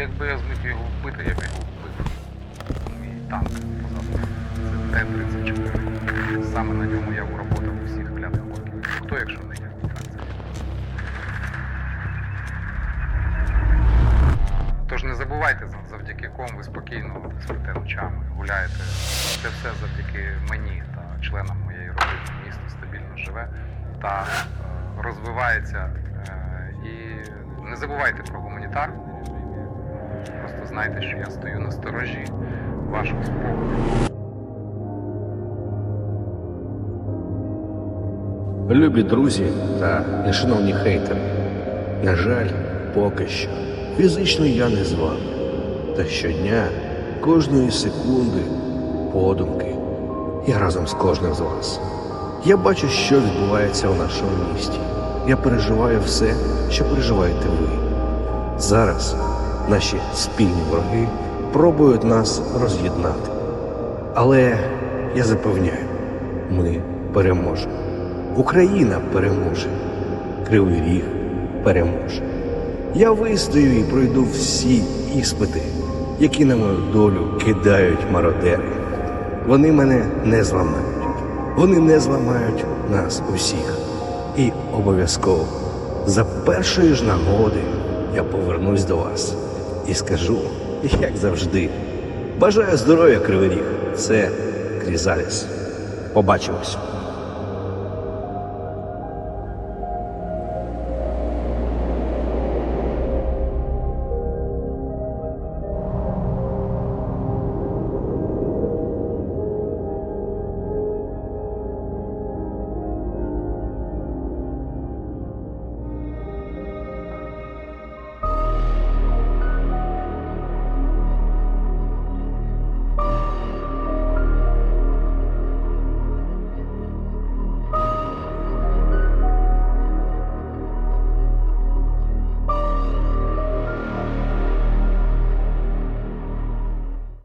Якби я зміг його вбити, я б його вбив. Мій танк позаду. Це Т-34. Саме на ньому я уработав усіх клятих орків. Хто, якщо не я? Тож не забувайте, завдяки кому ви спокійно спите ночами, гуляєте. Це все завдяки мені та членам моєї родини. Місто стабільно живе та е, розвивається. Е, і не забувайте про гуманітар. Просто знайте, що я стою на сторожі вашого спокою. Любі друзі та нешановні хейтери. На жаль, поки що. Фізично я не з вами. Та щодня, кожної секунди, подумки, я разом з кожним з вас. Я бачу, що відбувається у нашому місті. Я переживаю все, що переживаєте ви. Зараз наші спільні вороги пробують нас роз'єднати. Але я запевняю, ми переможемо. Україна переможе. Кривий Ріг переможе. Я вистою і пройду всі іспити, які на мою долю кидають мародери. Вони мене не зламають. Вони не зламають нас усіх. І обов'язково за першої ж нагоди я повернусь до вас і скажу, як завжди. Бажаю здоров'я, Кривий Ріг. Це Крізаліс. Побачимось.